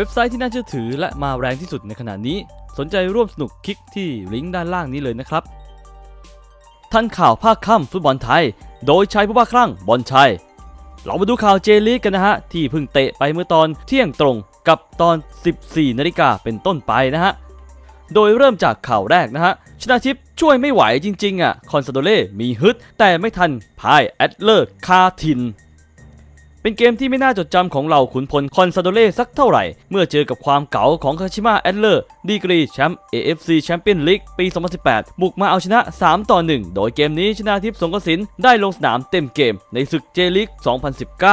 เว็บไซต์ที่น่าเชื่อถือและมาแรงที่สุดในขณะนี้ สนใจร่วมสนุกคลิกที่ลิงก์ด้านล่างนี้เลยนะครับ ท่านข่าวภาคค่ำฟุตบอลไทย โดยชัยผู้บ้าคลั่งบอลชัย เรามาดูข่าวเจลีกกันนะฮะ ที่เพิ่งเตะไปเมื่อตอนเที่ยงตรงกับตอน 14 นาฬิกาเป็นต้นไปนะฮะ โดยเริ่มจากข่าวแรกนะฮะ ชนะทิพย์ช่วยไม่ไหวจริงๆอะ คอนซาโดเล่มีฮึดแต่ไม่ทันพายแอดเลอร์คาทิน เป็นเกมที่ไม่น่าจดจำของเราขุนพลคอนซาโดเล่สักเท่าไหร่ เมื่อเจอกับความเก๋าของคาชิมะแอดเลอร์ดีกรีแชมป์ AFC แชมเปี้ยนลีกปี 2018 บุกมาเอาชนะ 3 ต่อ 1 โดยเกมนี้ชนะทิพย์สงกสินได้ลงสนามเต็มเกมในศึกเจลีก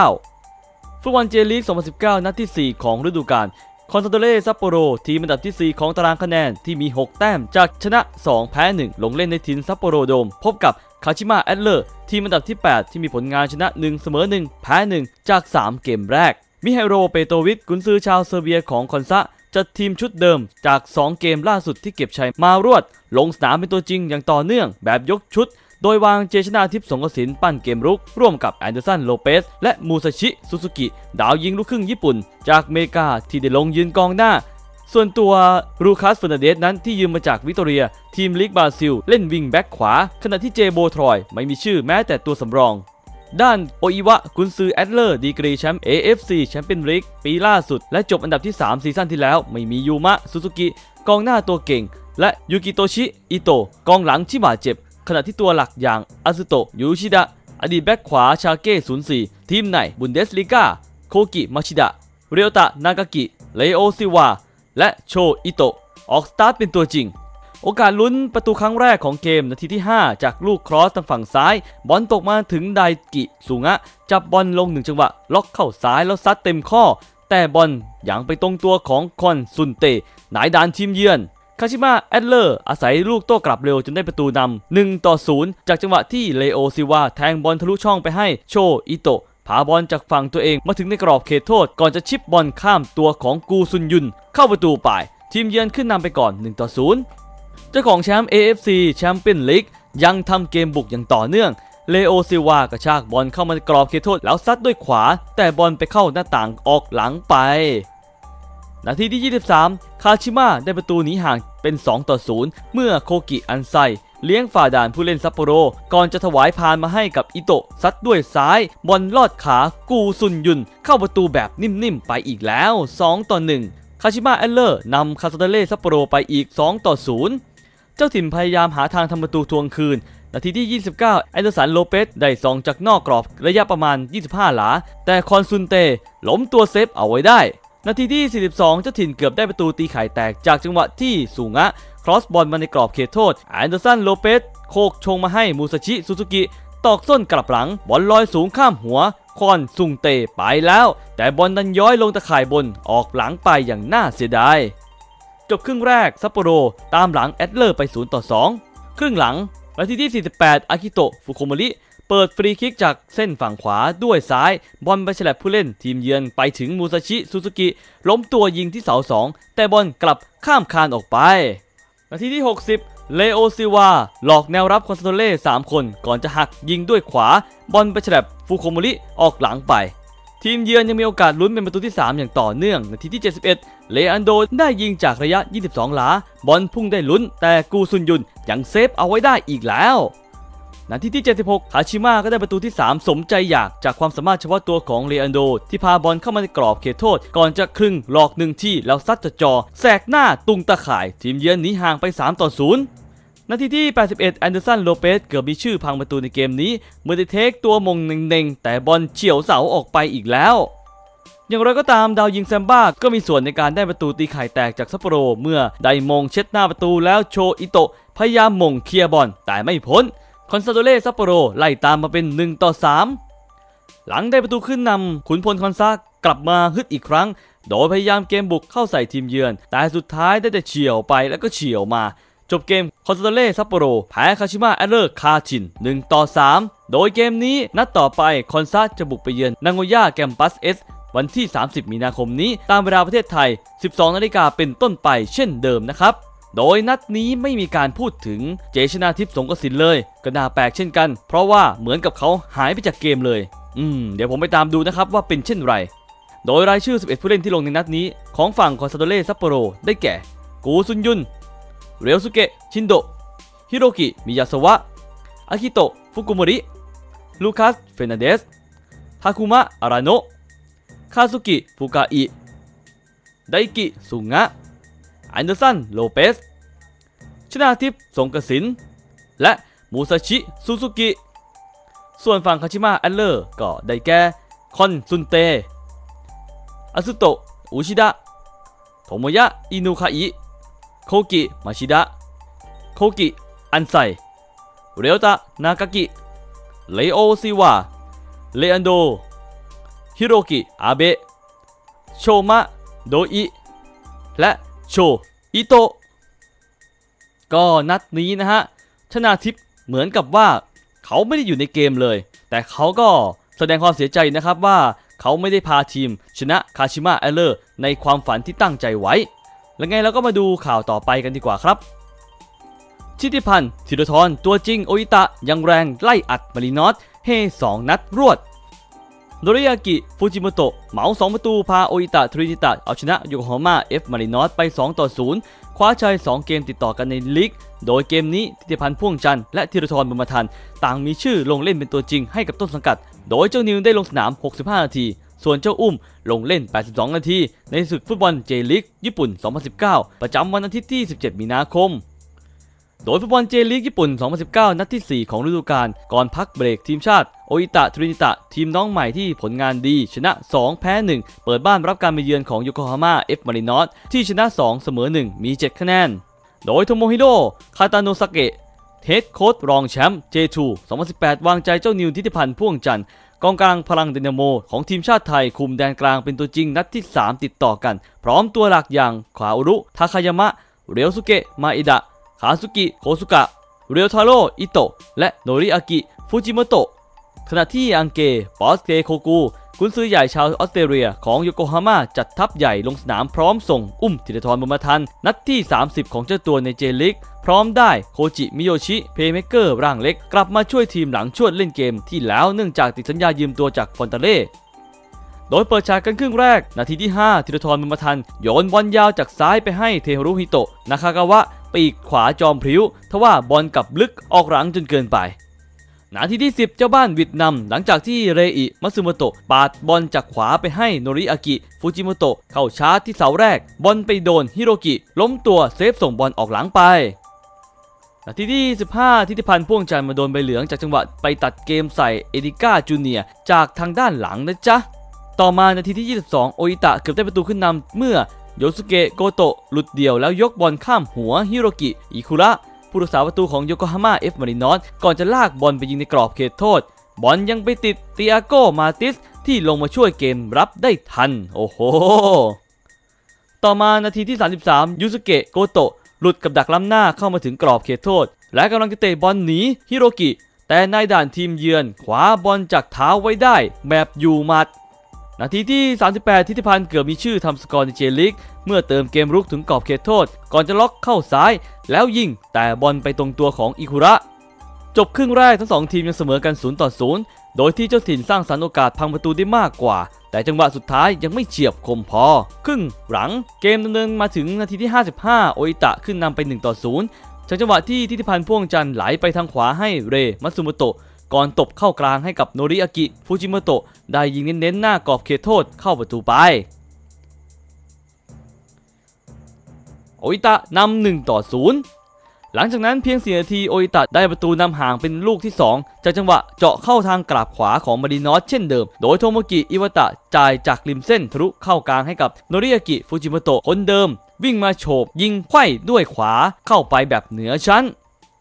2019 ฟุตบอลเจลีก 2019 นัดที่ 4 ของฤดูกาลคอนซาโดเล่ซัปโปโร ทีมอันดับที่ 4 ของตารางคะแนนที่มี 6 แต้มจากชนะ 2 แพ้ 1 ลงเล่นในทินซัปโปโรโดม พบกับ คาชิมะแอดเลอร์ทีมอันดับที่ 8 ที่มีผลงานชนะ 1 เสมอ 1 แพ้ 1 จาก 3 เกมแรก มิไฮโรเปโตวิชกุนซือชาวเซอร์เบียของคอนซะจัดทีมชุดเดิมจาก 2 เกมล่าสุดที่เก็บชัยมารวด ลงสนามเป็นตัวจริงอย่างต่อเนื่องแบบยกชุด โดยวางเจชนาทิพย์สงกสินปั้นเกมรุก ร่วมกับแอนเดอร์สันโลเปสและมูซาชิ ซูซูกิ ดาวยิงลูกครึ่งญี่ปุ่น จากเมกาที่ได้ลงยืนกองหน้า ส่วนตัวรูคัสเฟอร์นันเดสนั้นที่ยืมมาจากวิตอเรีย ทีมลีกบราซิล เล่นวิงแบ็กขวา ขณะที่เจโบทรอยไม่มีชื่อแม้แต่ตัวสำรอง ด้านโออิวะกุนซือแอดเลอร์ดีกรีแชมป์ AFC แชมเปี้ยนลีกปีล่าสุด และจบอันดับที่ 3 ซีซั่นที่แล้ว ไม่มียูมะซูซูกิกองหน้าตัวเก่ง และยูกิโตชิอิโตะกองหลังที่บาดเจ็บ ขณะที่ตัวหลักอย่างอาซุโตะยูชิดะอดีตแบ็กขวาชาเก้04ทีมในบุนเดสลีกาโคกิมาชิดะเรียวตะนากากิเลโอซิวา และโชอิโตะออกสตาร์ทเป็นตัวจริง โอกาสลุ้นประตูครั้งแรกของเกมนาทีที่ 5 จากลูกครอสทางฝั่งซ้าย บอลตกมาถึงไดกิสุงะ จับบอลลงหนึ่งจังหวะ ล็อกเข้าซ้ายแล้วซัดเต็มข้อ แต่บอลยังไปตรงตัวของคอนซุนเตนายดานทีมเยือนคาชิมะแอดเลอร์อาศัยลูกโต้กลับเร็วจนได้ประตูนำ1ต่อ0จากจังหวะที่เลโอซิวาแทงบอลทะลุช่องไปให้โชอิโตะ พาบอลจากฝั่งตัวเองมาถึงในกรอบเขตโทษ ก่อนจะชิปบอลข้ามตัวของกูซุนยุน เข้าประตูไป ทีมเยือนขึ้นนำไปก่อน1ต่อ0เจ้าของแชมป์ AFC แชมเปี้ยนลีกยังทำเกมบุกอย่างต่อเนื่องเลโอซิวากระชากบอลเข้ามาในกรอบเขตโทษแล้วซัดด้วยขวา แต่บอลไปเข้าหน้าต่างออกหลังไป นาทีที่ 23 คาชิมะได้ประตูหนีห่างเป็น 2 ต่อ 0 เมื่อโคกิอันไซ เลี้ยงฝ่าด่านผู้เล่นซัปโปโร ก่อนจะถวายพานมาให้กับอิโตะซัดด้วยซ้ายบอลลอดขากูซุนยุน เข้าประตูแบบนิ่มๆไปอีกแล้ว 2 ต่อ 1 คาชิมะแอลเลอร์นำคาซาเดเล่ซัปโปโรไปอีก 2 ต่อ 0 เจ้าถิ่นพยายามหาทางทำประตูทวงคืนนาทีที่ 29 แอนเดอร์สันโลเปสได้ซองจากนอกกรอบระยะประมาณ 25 หลา แต่คอนซุนเตล้มตัวเซฟเอาไว้ได้ นาทีที่ 42 เจ้าถิ่นเกือบได้ประตูตีไข่แตกจากจังหวะที่สูงะ ครอสบอลมาในกรอบเขตโทษแอนเดอร์สันโลเปสโคกชงมาให้มูซาชิซูซูกิตอกส้นกลับหลัง บอลลอยสูงข้ามหัวคอนซุงเตไปแล้ว แต่บอลดันย้อยลงตะข่ายบนออกหลังไปอย่างน่าเสียดาย จบครึ่งแรกซัปโปโรตามหลังแอดเลอร์ไป0ต่อ2ครึ่งหลังนาทีที่ 48 อากิโตะฟุโคโมริเปิดฟรีคิกจากเส้นฝั่งขวาด้วยซ้าย บอลไปฉลับผู้เล่นทีมเยือนไปถึงมูซาชิซูซูกิล้มตัวยิงที่เสา2แต่บอลกลับข้ามคานออกไป นาทีที่ 60 เลโอซิวา หลอกแนวรับคอนซาโตเล่3คนก่อนจะหักยิงด้วยขวา บอลไปฉลับฟูโคโมริออกหลังไป ทีมเยือนยังมีโอกาสลุ้นเป็นประตูที่ 3 อย่างต่อเนื่อง นาทีที่ 71 เลอันโดได้ยิงจากระยะ 22 หลา บอลพุ่งได้ลุ้น แต่กูซุนยุนยังเซฟเอาไว้ได้อีกแล้ว นาทีที่ 76 ฮาชิมะก็ได้ประตูที่ 3 สมใจอยากจากความสามารถเฉพาะตัวของเลอันโด ที่พาบอลเข้ามาในกรอบเขตโทษ ก่อนจะครึ่งหลอกหนึ่งที่แล้วซัดจะจอ แสกหน้าตุงตะข่าย ทีมเยือนหนีห่างไป 3 ต่อ 0นาทีที่ 81 แอนเดอร์สัน โลเปส เกือบมีชื่อพังประตูในเกมนี้ เมื่อได้เทคตัวมงเน่งๆ แต่บอลเฉียวเสาออกไปอีกแล้ว อย่างไรก็ตามดาวยิงแซมบ้าก็มีส่วนในการได้ประตูตีไข่แตกจากซัปโปโร เมื่อได้มงเช็ดหน้าประตูแล้วโชอิโตะพยายามมงเคลียร์บอลแต่ไม่พ้น คอนซาโดเล่ซัปโปโรไล่ตามมาเป็น 1 ต่อ 3 หลังได้ประตูขึ้นนำขุนพลคอนซากลับมาฮึดอีกครั้ง โดยพยายามเกมบุกเข้าใส่ทีมเยือน แต่สุดท้ายได้แต่เฉียวไปแล้วก็เฉียวมา จบเกมคอนซาโดเล่ซัปโปโรแพ้คาชิมะแอเลอร์คาชิน 1 ต่อ 3 โดยเกมนี้นัดต่อไปคอนซาจะบุกไปเยือนนางโกย่าแกมปัสเอสวันที่ 30 มีนาคมนี้ ตามเวลาประเทศไทย 12 นาฬิกาเป็นต้นไปเช่นเดิมนะครับ โดยนัดนี้ไม่มีการพูดถึงเจชนาทิพย์สงกสินเลย ก็น่าแปลกเช่นกัน เพราะว่าเหมือนกับเขาหายไปจากเกมเลย อืม เดี๋ยวผมไปตามดูนะครับว่าเป็นเช่นไร โดยรายชื่อ 11 ผู้เล่นที่ลงในนัดนี้ ของฝั่งคอนซาโดเล่ซัปโปโรได้แก่ กูซุนยุน เรียวสุเกะ ชินโด ฮิโรกิ มิยาสวะ อากิโตะ ฟุกุโมริ ลูคัส เฟรนเดส ทาคุมะ อาราโนะ คาซุกิ ฟุกาอิ ไดกิ สุงะ อันเดอร์สัน โลเปส ชนาทิพย์สงกสิน และมูซาชิ ซูซูกิ ส่วนฝั่งคาชิมะแอลเลอร์ก็ได้แก่ คอนซุนเตอาซุโตะ อุชิดะ โทโมยะ อินุคาอิ โคกิ มาชิดะ โคกิ อันไซ เรียวตะ นากากิ เลโอซิวะ เลอันโด ฮิโรกิ อาเบะ โชมะ โดอิ และ โชอิโตะก็นัดนี้นะฮะ ชนาทิพย์เหมือนกับว่าเขาไม่ได้อยู่ในเกมเลย แต่เขาก็แสดงความเสียใจนะครับว่าเขาไม่ได้พาทีม ชนะคาชิมะแอลเลอร์ในความฝันที่ตั้งใจไว้ แล้วไงเราก็มาดูข่าวต่อไปกันดีกว่าครับ ชิติพันธ์ธีรทรตัวจริงโออิตะยังแรงไล่อัดมารินอสเฮสองนัดรวด โดริยากิฟูจิโมโตะเหมา2ประตูพาโออิตะทรินิตะเอาชนะโยโกฮาม่าเอฟมารินอสไป 2 ต่อ 0 คว้าชัย 2 เกมติดต่อกันในลีก โดยเกมนี้ทิติพันธ์พ่วงจันทร์และธีรทรบุญมาทัน ต่างมีชื่อลงเล่นเป็นตัวจริงให้กับต้นสังกัด โดยเจ้านิวได้ลงสนาม 65 นาที ส่วนเจ้าอุ้มลงเล่น 82 นาที ในศึกฟุตบอลเจลิกญี่ปุ่น 2019 ประจำวันอาทิตย์ที่ 17 มีนาคม โดยฟุตบอลเจลีกญี่ปุ่น 2019 นัดที่ 4 ของฤดูกาลก่อนพักเบรกทีมชาติโออิตะทรินิตะ ทีมน้องใหม่ที่ผลงานดี ชนะ 2 แพ้ 1 เปิดบ้านรับการมาเยือนของโยโกฮาม่าเอฟมารินอสที่ชนะ 2 เสมอ 1 มี 7 คะแนน โดยโทโมฮิโร่คาตาโนซาเกะเฮดโค้ชรองแชมป์ J2 2018 วางใจเจ้านิวทิติพันธ์พ่วงจันทร์กองกลางพลังเดนโม ของทีมชาติไทย คุมแดนกลางเป็นตัวจริงนัดที่ 3 ติดต่อกัน พร้อมตัวหลักอย่างขวาอุรุทาคายามะเรียวสุเกะมาอิดะ คาซุกิโคซุกะเรียวทาโร่อิโตะและโนริอากิฟูจิโมโตะขณะที่อังเกปอสเกโคกูกุนซือใหญ่ชาวออสเตรเลียของโยโกฮาม่าจัดทัพใหญ่ลงสนามพร้อมส่งอุ้มธีรทรบุญมาทัน นัดที่ 30 ของเจ้าตัวในเจลิก พร้อมได้โคจิมิโยชิเพย์เมเกอร์ร่างเล็ก กลับมาช่วยทีมหลังชวดเล่นเกมที่แล้วเนื่องจากติดสัญญายืมตัวจากฟอนตาเล่โดยเปิดฉากกันครึ่งแรก นาทีที่ 5 ธีรทรบุญมาทัน โยนบอลยาวจากซ้ายไปให้เทฮารุฮิโตะ นาคากาวะ ปีกขวาจอมพริ้วทว่าบอลกลับลึกออกหลังจนเกินไป นาทีที่ 10 เจ้าบ้านวิดนำหลังจากที่เรอิมัตสึโมโตะปาดบอลจากขวาไปให้โนริอากิฟูจิโมโตะเข้าชาร์จที่เสาแรก บอลไปโดนฮิโรกิ ล้มตัวเซฟส่งบอลออกหลังไปนาทีที่ 15 ทิติพันธ์พ่วงจันทร์มาโดนใบเหลืองจากจังหวะไปตัดเกมใส่เอดิก้าจูเนียจากทางด้านหลังนะจ๊ะ ต่อมานาทีที่ 22 โออิตะเกือบได้ประตูขึ้นนำเมื่อ โยสุเกะโกโตะหลุดเดี่ยวแล้วยกบอลข้ามหัวฮิโรกิอิคุระผู้รักษาประตูของโยโกฮาม่าเอฟมารินอสก่อนจะลากบอลไปยิงในกรอบเขตโทษ บอลยังไปติดเตียโกมาติสที่ลงมาช่วยเกมรับได้ทัน โอ้โห ต่อมานาทีที่ 33 ยูสุเกะโกโตะหลุดกับดักล้ำหน้าเข้ามาถึงกรอบเขตโทษ และกำลังจะเตะบอลหนีฮิโรกิ แต่นายด่านทีมเยือนขวาบอลจากเท้าไว้ได้แบบอยู่หมัด นาทีที่ 38 ทิติพันธ์เกือบมีชื่อทำสกอร์ในเจลิก เมื่อเติมเกมรุกถึงกรอบเขตโทษ ก่อนจะล็อกเข้าซ้าย แล้วยิงแต่บอลไปตรงตัวของอิคุระ จบครึ่งแรกทั้งสองทีมยังเสมอกัน 0 ต่อ 0 โดยที่เจ้าถิ่นสร้างสรรค์โอกาสพังประตูได้มากกว่า แต่จังหวะสุดท้ายยังไม่เฉียบคมพอ ครึ่งหลังเกมดำเนินมาถึงนาทีที่ 55 โออิตะขึ้นนำไป 1 ต่อ 0จากจังหวะที่ทิติพันธ์พ่วงจันไหลไปทางขวาให้เรมัตสึโมโตะ ก่อนตบเข้ากลางให้กับโนริอากิฟูจิโมโตะได้ยิงเน้นๆหน้ากรอบเขตโทษเข้าประตูไป โออิตะนำหนึ่งต่อศูนย์หลังจากนั้นเพียง4นาทีโออิตะได้ประตูนำห่างเป็นลูกที่ 2 จากจังหวะเจาะเข้าทางกราบขวาของมารินอสเช่นเดิม โดยโทโมกิอิวาตะจ่ายจากริมเส้นทะลุเข้ากลางให้กับโนริยากิฟูจิโมโตะคนเดิม วิ่งมาโฉบยิงไขว้ด้วยขวาเข้าไปแบบเหนือชั้น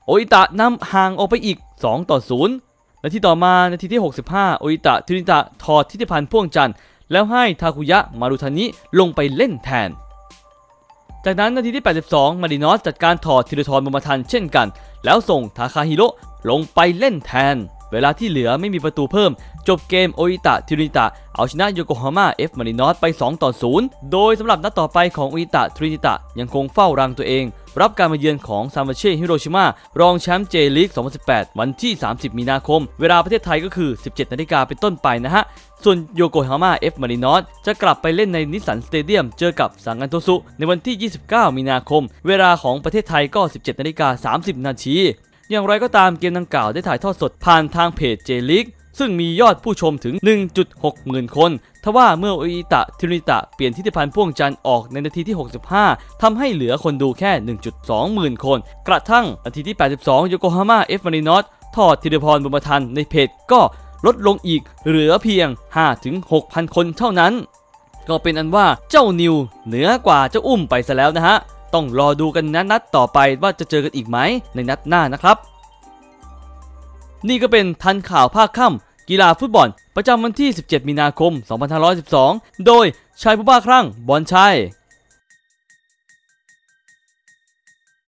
โออิตะนำห่างออกไปอีก 2 ต่อ 0 นาทีต่อมานาทีที่ 65 โออิตะทินิตะถอดทิติพันธ์พ่วงจันทร์แล้วให้ทาคุยะมารุทานิลงไปเล่นแทน จากนั้นนาทีที่ 82 มารินอสจัดการถอดธีรทรบุมาทันเช่นกัน แล้วส่งทาคาฮิโร่ลงไปเล่นแทน เวลาที่เหลือไม่มีประตูเพิ่ม จบเกมโออิตะทรินิตะเอาชนะโยโกฮาม่าเอฟมารินอสไป 2 ต่อ 0 โดยสำหรับนัดต่อไปของโออิตะทรินิตะยังคงเฝ้ารังตัวเอง รับการมาเยือนของซามาเช่ฮิโรชิมารองแชมป์เจลีก 2018 วันที่ 30 มีนาคม เวลาประเทศไทยก็คือ 17 นาฬิกาเป็นต้นไปนะฮะ ส่วนโยโกฮาม่าเอฟมารินอสจะกลับไปเล่นในนิสสันสเตเดียมเจอกับสังกันโทสุในวันที่ 29 มีนาคม เวลาของประเทศไทยก็ 17 นาฬิกา 30 นาที อย่างไรก็ตามเกมดังกล่าวได้ถ่ายทอดสดผ่านทางเพจเจลิกซึ่งมียอดผู้ชมถึง 1.6 หมื่นคน ทว่าเมื่อโออิตะทิริตะเปลี่ยนทิติพันธ์พ่วงจันทร์ออกในนาทีที่ 65ทำให้เหลือคนดูแค่ 1.2 หมื่นคน กระทั่งนาทีที่ 82 โยโกฮาม่าเอฟมารินอสทอดธีรพรบุญมทันในเพจก็ลดลงอีกเหลือเพียง 5-6,000 คนเท่านั้น ก็เป็นอันว่าเจ้านิวเหนือกว่าเจ้าอุ้มไปซะแล้วนะฮะ ต้องรอดูกันนะนัดต่อไปว่าจะเจอกันอีกไหมในนัดหน้านะครับ นี่ก็เป็นทันข่าวภาคค่ำกีฬาฟุตบอล ประจำวันที่ 17 มีนาคม 2512 โดยชายผู้บ้าคลั่งบอลชาย